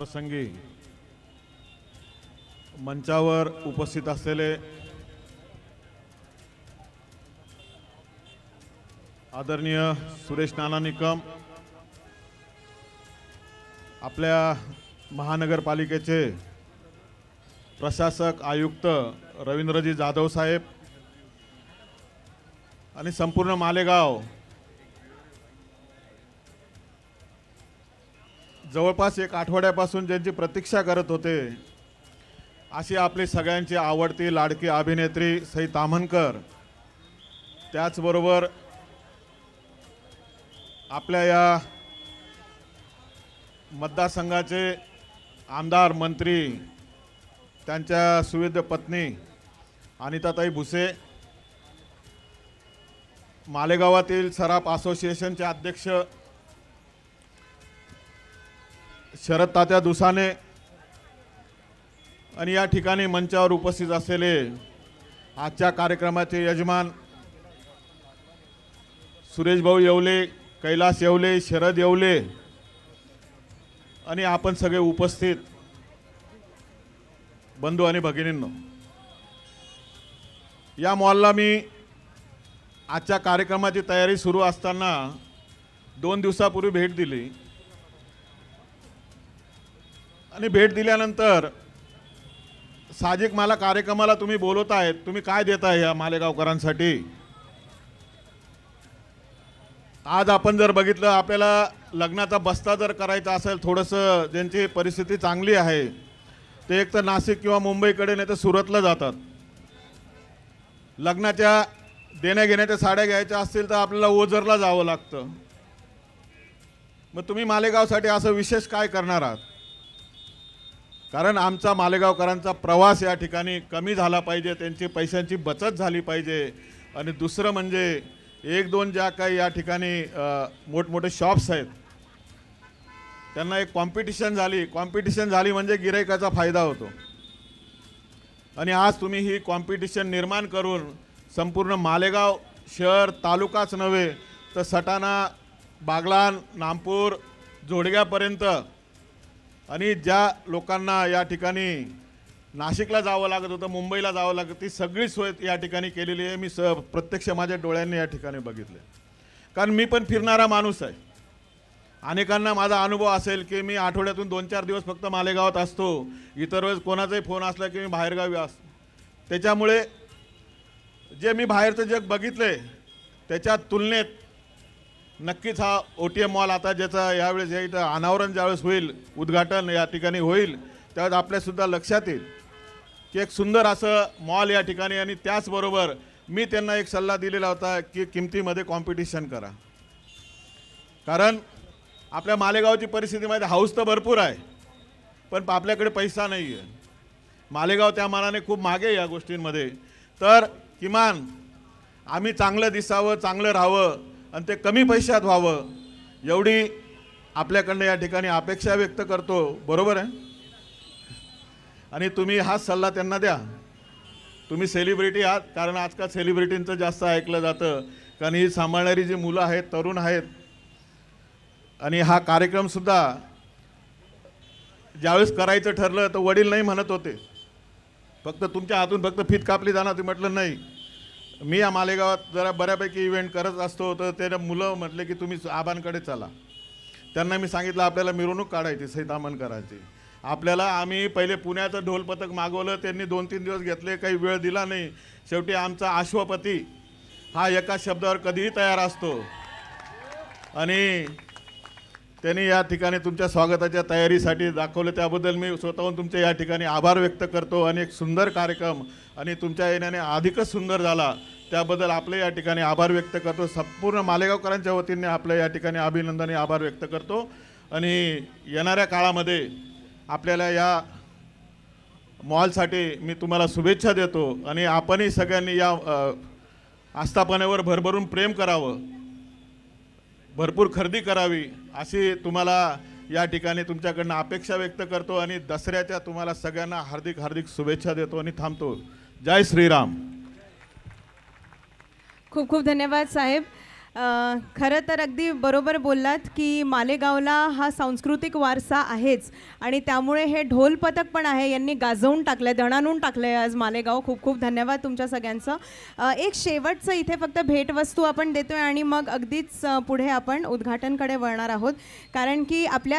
प्रसंगी मंचावर उपस्थित असलेले आदरणीय सुरेश नाना निकम आपल्या महानगरपालिकेचे प्रशासक आयुक्त रवींद्रजी जाधव साहेब आणि संपूर्ण मालेगाव जवळपास एक आठवड्यापासून ज्यांची प्रतीक्षा करत होते अशी आपली सगळ्यांची आवडती लाडकी अभिनेत्री सई ताम्हणकर त्याचबरोबर आपल्या या मतदारसंघाचे आमदार मंत्री त्यांच्या सुविध पत्नी अनिताताई भुसे मालेगावातील सराफ असोसिएशनचे अध्यक्ष शरद तात्या दुसाने आणि या ठिकाणी मंचावर उपस्थित असलेले आजच्या कार्यक्रमाचे यजमान सुरेश भाऊ येवले कैलास येवले शरद येवले आणि आपण सगळे उपस्थित बंधू आणि भगिनींनो या मॉलला मी आजच्या कार्यक्रमाची तयारी सुरू असताना दोन दिवसापूर्वी भेट दिली. आणि भेट दिल्यानंतर साहजिक मला कार्यक्रमाला तुम्ही बोलवत आहेत तुम्ही काय देताय या मालेगावकरांसाठी? आज आपण जर बघितलं आपल्याला लग्नाचा बस्ता जर करायचा असेल थोडंसं ज्यांची परिस्थिती चांगली आहे ते एक तर नाशिक किंवा मुंबईकडे नाही तर सुरतला जातात. लग्नाच्या देण्याघेण्याच्या साड्या घ्यायच्या असतील तर आपल्याला ओझरला जावं लागतं. मग तुम्ही मालेगावसाठी असं विशेष काय करणार आहात? कारण आमचा मालेगावकरांचा प्रवास या ठिकाणी कमी झाला पाहिजे त्यांची पैशांची बचत झाली पाहिजे. आणि दुसरं म्हणजे एक दोन ज्या काही या ठिकाणी मोठमोठे शॉप्स आहेत त्यांना एक कॉम्पिटिशन झाली. कॉम्पिटिशन झाली म्हणजे गिरायकाचा फायदा होतो. आणि आज तुम्ही ही कॉम्पिटिशन निर्माण करून संपूर्ण मालेगाव शहर तालुकाच नव्हे तर सटाणा बागलान नामपूर जोडग्यापर्यंत आणि ज्या लोकांना या ठिकाणी नाशिकला जावं लागत होतं मुंबईला जावं लागत ती सगळी सोय या ठिकाणी केलेली आहे. मी स प्रत्यक्ष माझ्या डोळ्यांनी या ठिकाणी बघितले कारण मी पण फिरणारा माणूस आहे. अनेकांना माझा अनुभव असेल की मी आठवड्यातून दोन चार दिवस फक्त मालेगावात असतो. इतर वेळेस कोणाचाही फोन असला की मी बाहेरगावी असतो त्याच्यामुळे जे मी बाहेरचं जग बघितलं आहे त्याच्या तुलनेत नक्कीच हा ओ टी एम मॉल आता ज्याचं यावेळेस या इथं अनावरण ज्यावेळेस होईल उद्घाटन या ठिकाणी होईल त्यावेळेस आपल्यासुद्धा लक्षात येईल की एक सुंदर असं मॉल या ठिकाणी आणि त्याचबरोबर मी त्यांना एक सल्ला दिलेला होता की किमतीमध्ये कॉम्पिटिशन करा. कारण आपल्या मालेगावची परिस्थिती माहिती हाऊस तर भरपूर आहे पण आपल्याकडे पैसा नाही आहे मालेगाव त्या मानाने खूप मागे या गोष्टींमध्ये. तर किमान आम्ही चांगलं दिसावं चांगलं राहावं आणि ते कमी पैशात व्हावं. एवढी आपल्याकडनं या ठिकाणी अपेक्षा व्यक्त करतो. बरोबर आहे? आणि तुम्ही हाच सल्ला त्यांना द्या. तुम्ही सेलिब्रिटी आहात कारण आजकाल सेलिब्रिटींचं जास्त ऐकलं जातं. कारण ही सांभाळणारी जी मुलं आहेत तरुण आहेत आणि हा कार्यक्रमसुद्धा ज्यावेळेस करायचं ठरलं तर वडील नाही म्हणत होते. फक्त तुमच्या हातून फक्त फीत कापली जाणार तुम्ही म्हटलं नाही. मी या मालेगावात जरा बऱ्यापैकी इव्हेंट करत असतो तर ते मुलं म्हटले की तुम्ही आबांकडे चला. त्यांना मी सांगितलं आपल्याला मिरवणूक काढायची सैतामन करायची. आपल्याला आम्ही पहिले पुण्याचं ढोलपथक मागवलं त्यांनी दोन तीन दिवस घेतले काही वेळ दिला नाही. शेवटी आमचा आश्वपती हा एका शब्दावर कधीही तयार असतो. आणि त्यांनी या ठिकाणी तुमच्या स्वागताच्या तयारीसाठी दाखवलं. त्याबद्दल मी स्वतःहून तुमचे या ठिकाणी आभार व्यक्त करतो. आणि एक सुंदर कार्यक्रम आणि तुमच्या येण्याने अधिकच सुंदर झाला. त्याबद्दल आपले या ठिकाणी आभार व्यक्त करतो. संपूर्ण मालेगावकरांच्या वतीने आपल्या या ठिकाणी अभिनंदन आभार व्यक्त करतो. आणि येणाऱ्या काळामध्ये आपल्याला या मॉलसाठी मी तुम्हाला शुभेच्छा देतो. आणि आपणही सगळ्यांनी या आस्थापनेवर भरभरून प्रेम करावं. भरपूर खरेदी करावी अशी तुम्हाला या ठिकाणी तुमच्याकडनं अपेक्षा व्यक्त करतो आणि दसऱ्याच्या तुम्हाला सगळ्यांना हार्दिक हार्दिक शुभेच्छा देतो आणि थांबतो. जय श्रीराम. खूप खूप धन्यवाद साहेब. खरं तर अगदी बरोबर बोललात की मालेगावला हा सांस्कृतिक वारसा आहेच आणि त्यामुळे हे ढोल पथक पण आहे. यांनी गाजवून टाकलंय टाकलं टाकलंय आज मालेगाव. खूप खूप धन्यवाद तुमच्या सगळ्यांचं. एक शेवटचं इथे फक्त भेटवस्तू आपण देतोय आणि मग अगदीच पुढे आपण उद्घाटनकडे वळणार आहोत. कारण की आपल्या